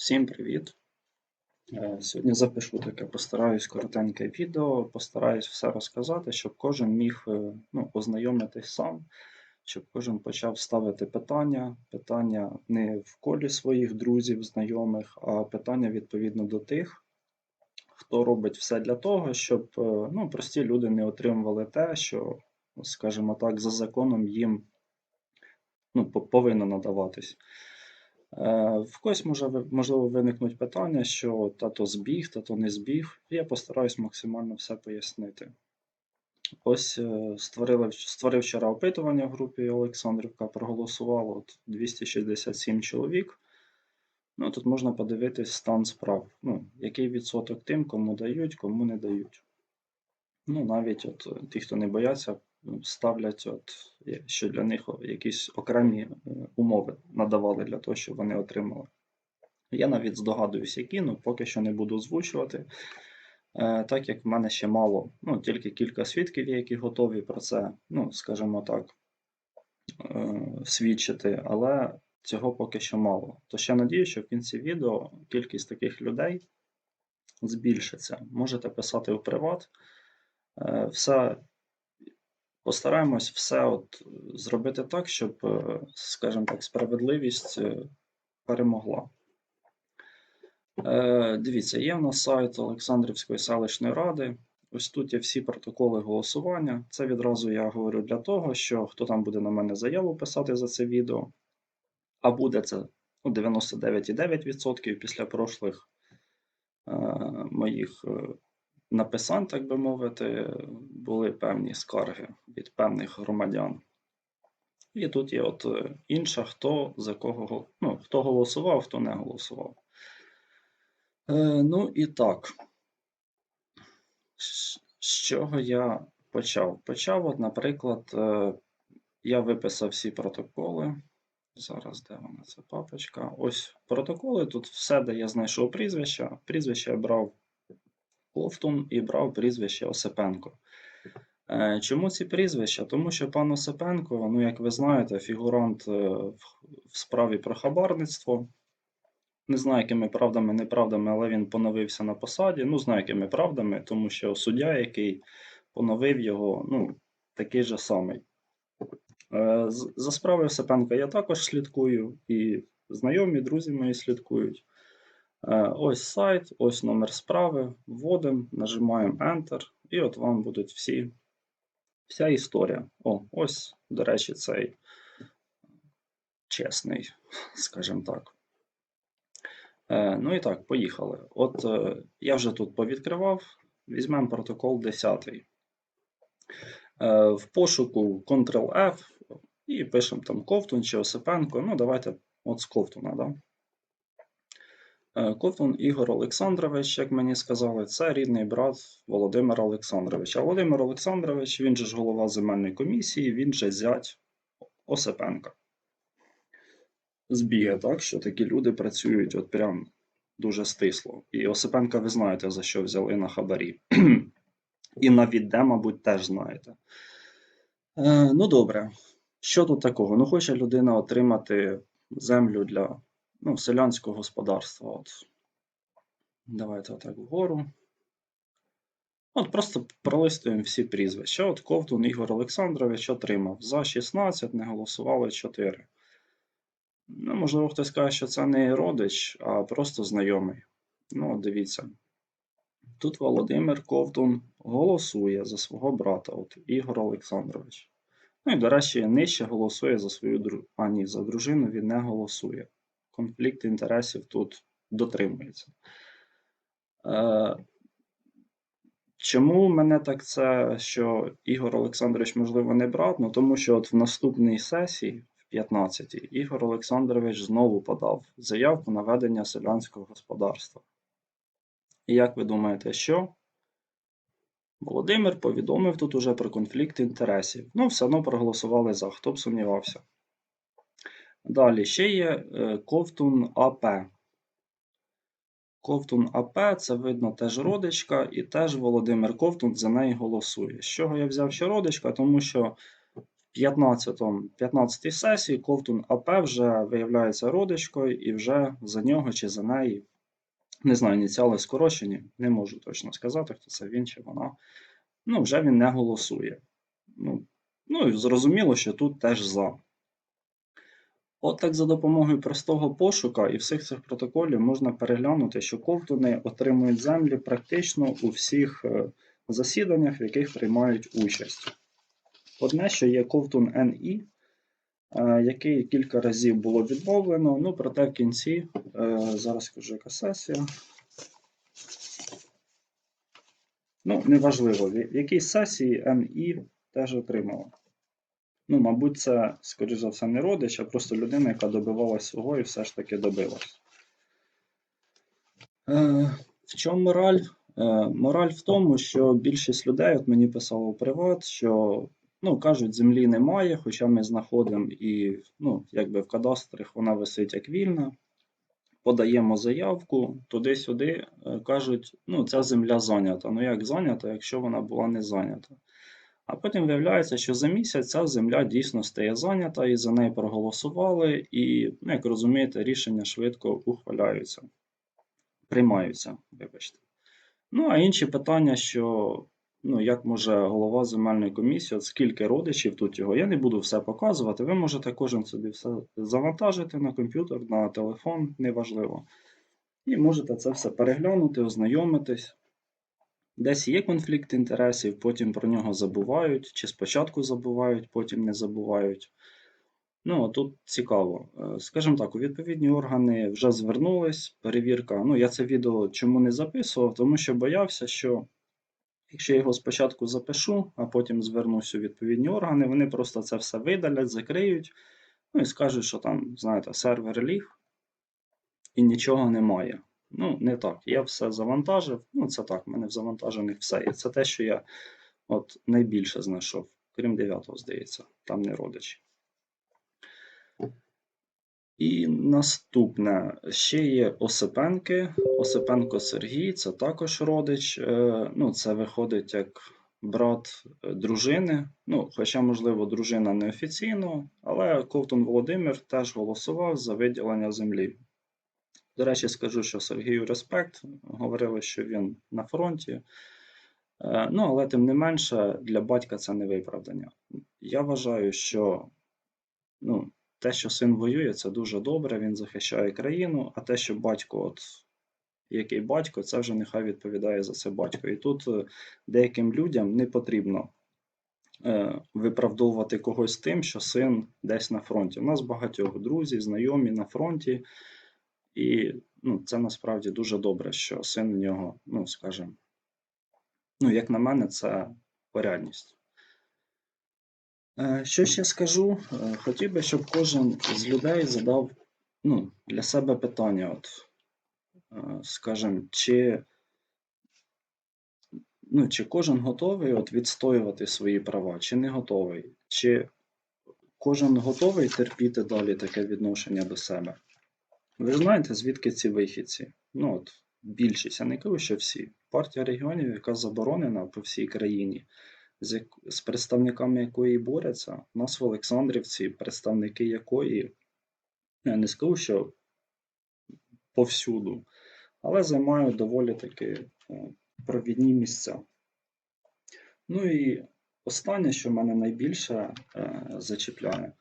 Всім привіт! Е, Сьогодні запишу таке, постараюсь коротеньке відео, постараюсь все розказати, щоб кожен міг е, ну, ознайомитись сам, щоб кожен почав ставити питання, питання не в колі своїх друзів, знайомих, а питання відповідно до тих, хто робить все для того, щоб е, ну, прості люди не отримували те, що, скажімо так, за законом їм ну, повинно надаватись. Е, В когось може можливо виникнуть питання, що тато збіг, тато не збіг. Я постараюсь максимально все пояснити. Ось е, створили, створив вчора опитування в групі Олександрівка, проголосувало от 267 чоловік. Ну, тут можна подивитись стан справ. Ну, який відсоток тим, кому дають, кому не дають. Ну, навіть от е, ті, хто не бояться, ставлять, от, що для них якісь окремі е, умови надавали для того, щоб вони отримали. Я навіть здогадуюсь, які, ну поки що не буду озвучувати. Е, так як в мене ще мало, ну тільки кілька свідків, є, які готові про це, ну, скажімо так, е, свідчити, але цього поки що мало. То ще надію, що в кінці відео кількість таких людей збільшиться. Можете писати в приват. Все постараємось все от зробити так, щоб, е, скажімо так, справедливість е, перемогла. Е, Дивіться, є в нас сайт Олександрівської селищної ради. Ось тут є всі протоколи голосування. Це відразу я говорю для того, що хто там буде на мене заяву писати за це відео, а буде це ну, 99,9% після прошлих е, моїх е, написань, так би мовити, були певні скарги від певних громадян. І тут є от е, інша, хто за кого ну, хто голосував, хто не голосував. Е, ну і так. З чого я почав? Почав, от, наприклад, е, я виписав всі протоколи. Зараз де вона ця папочка? Ось протоколи. Тут все, де я знайшов прізвища. Прізвище я брав Ковтун і брав прізвище Осипенко. Е, Чому ці прізвища? Тому що пан Осипенко, ну як ви знаєте, фігурант е, в в справі про хабарництво. Не знаю, якими правдами, неправдами, але він поновився на посаді. Ну, знаю, якими правдами, тому що суддя, який поновив його, ну, такий же самий. Е, За справою Осипенка я також слідкую, і знайомі, друзі мої слідкують. Е, Ось сайт, ось номер справи. Вводимо, нажимаємо Enter, і от вам будуть всі, вся історія. О, ось, до речі, цей чесний, скажімо так. Е, Ну і так, поїхали. От е, я вже тут повідкривав. Візьмемо протокол 10. Е, В пошуку Ctrl-F і пишемо там Ковтун чи Осипенко. Ну, давайте от з Ковтуна. Да? Е, Ковтун Ігор Олександрович, як мені сказали, це рідний брат Володимира Олександровича. Володимир Олександрович, він же ж голова земельної комісії, він же зять Осипенка. Збіга, так, що такі люди працюють от прям дуже стисло. І Осипенка ви знаєте, за що взяли на хабарі. І навіть де, мабуть, теж знаєте. Е, ну добре, що тут такого? Ну, хоче людина отримати землю для ну, селянського господарства. От. Давайте отак вгору. От просто пролистуємо всі прізвища. От Ковтун Ігор Олександрович отримав за 16, не голосували 4. Ну, можливо, хтось каже, що це не родич, а просто знайомий. Ну, от дивіться. Тут Володимир Ковтун голосує за свого брата, от Ігор Олександрович. Ну і, до речі, нижче голосує за свою дружину. А ні, за дружину він не голосує. Конфлікт інтересів тут дотримується. Е, чому мене так це, що Ігор Олександрович, можливо, не брат? Ну тому що от в наступній сесії, в 15-й, Ігор Олександрович знову подав заявку на ведення селянського господарства. І як ви думаєте, що? Володимир повідомив тут уже про конфлікт інтересів. Ну, все одно проголосували за, хто б сумнівався. Далі ще є е, Ковтун АП. Ковтун АП, це видно теж родичка, і теж Володимир Ковтун за неї голосує. З чого я взяв ще родичка? Тому що в 15 15 сесії Ковтун АП вже виявляється родичкою і вже за нього чи за неї, не знаю, ініціали скорочені, не можу точно сказати, хто це він чи вона. Ну, вже він не голосує. Ну, ну і зрозуміло, що тут теж за. От так за допомогою простого пошука і всіх цих протоколів можна переглянути, що ковтуни отримують землі практично у всіх е, засіданнях, в яких приймають участь. Одне, що є ковтун НІ, е, який кілька разів було відмовлено, ну проте в кінці, е, зараз скажу, яка сесія. Ну, неважливо, в якій сесії НІ теж отримала. Ну, мабуть, це, скоріш за все, не родич, а просто людина, яка добивалась свого і все ж таки добилась. Е, в чому мораль? Е, мораль в тому, що більшість людей, от мені писало у приват, що ну, кажуть, землі немає, хоча ми знаходимо і ну, якби в кадастрах вона висить як вільна. Подаємо заявку туди-сюди, е, кажуть, ну, ця земля зайнята. Ну як зайнята, якщо вона була не зайнята? А потім виявляється, що за місяць ця земля дійсно стає зайнята, і за неї проголосували, і, ну, як розумієте, рішення швидко ухваляються, приймаються, вибачте. Ну, а інші питання, що ну, як може голова земельної комісії, от скільки родичів тут його, я не буду все показувати. Ви можете кожен собі все завантажити на комп'ютер, на телефон, неважливо. І можете це все переглянути, ознайомитись. Десь є конфлікт інтересів, потім про нього забувають, чи спочатку забувають, потім не забувають. Ну, тут цікаво. Е, скажімо так, у відповідні органи вже звернулись, перевірка. Ну, я це відео чому не записував, тому що боявся, що якщо я його спочатку запишу, а потім звернусь у відповідні органи, вони просто це все видалять, закриють, ну і скажуть, що там, знаєте, сервер ліг і нічого немає. Ну, не так. Я все завантажив. Ну, це так, в мене в завантажених все. І це те, що я от найбільше знайшов, крім 9-го, здається, там не родичі. І наступне ще є Осипенки. Осипенко Сергій, це також родич. Е, ну, Це виходить як брат е, дружини. Ну, Хоча, можливо, дружина неофіційно, але Ковтун Володимир теж голосував за виділення землі. До речі, скажу, що Сергію респект. Говорили, що він на фронті. Е, ну, але тим не менше, для батька це не виправдання. Я вважаю, що ну, те, що син воює, це дуже добре, він захищає країну, а те, що батько, от який батько, це вже нехай відповідає за це батько. І тут е, деяким людям не потрібно е, виправдовувати когось тим, що син десь на фронті. У нас багатьох друзів, знайомі на фронті. І ну, це насправді дуже добре, що син в нього, ну, скажімо, ну, як на мене, це порядність. Е, що ще скажу? Е, хотів би, щоб кожен з людей задав ну, для себе питання, от, е, скажімо, чи ну, чи кожен готовий от, відстоювати свої права, чи не готовий, чи кожен готовий терпіти далі таке відношення до себе. Ви знаєте, звідки ці вихідці? Ну от більшість, я не кажу, що всі. Партія регіонів, яка заборонена по всій країні, з, з представниками якої борються, у нас в Олександрівці, представники якої, я не скажу, що повсюду, але займають доволі таки е, провідні місця. Ну і останнє, що мене найбільше е, зачіпляє,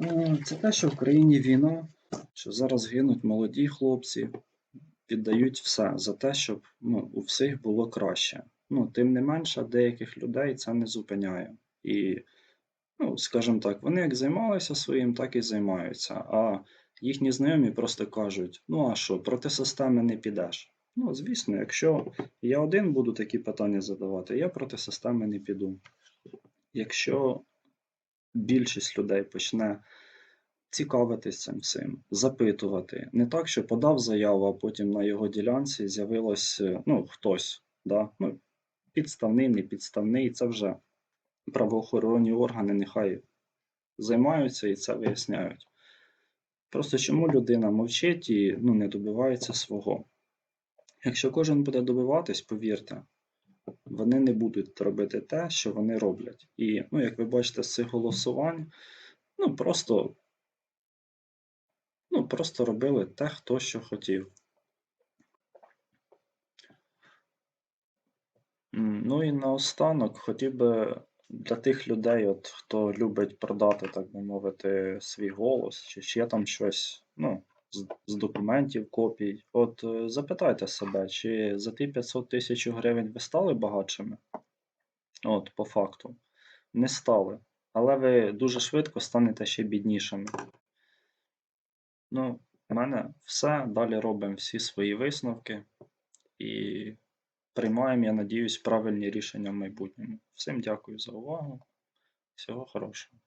е, це те, що в країні війна що зараз гинуть молоді хлопці, віддають все за те, щоб ну, у всіх було краще. Ну, Тим не менше, деяких людей це не зупиняє. І, ну, скажімо так, вони як займалися своїм, так і займаються. А їхні знайомі просто кажуть: ну а що, проти системи не підеш. Ну, звісно, якщо я один буду такі питання задавати, я проти системи не піду. Якщо більшість людей почне цікавитись цим запитувати. Не так, що подав заяву, а потім на його ділянці з'явилось е, ну, хтось. Да? Ну, Підставний, не підставний, це вже правоохоронні органи нехай займаються і це виясняють. Просто чому людина мовчить і ну, не добивається свого. Якщо кожен буде добиватись, повірте, вони не будуть робити те, що вони роблять. І, ну, як ви бачите, з цих голосувань, ну, просто, ну, просто робили те, хто що хотів. Ну і наостанок хотів би для тих людей, от, хто любить продати, так би мовити, свій голос, чи ще там щось, ну, з, з документів, копій. От е, запитайте себе, чи за ті 500 тисяч гривень ви стали багатшими? От, по факту. Не стали. Але ви дуже швидко станете ще біднішими. Ну, в мене все. Далі робимо всі свої висновки і приймаємо, я надіюсь, правильні рішення в майбутньому. Всім дякую за увагу. Всього хорошого.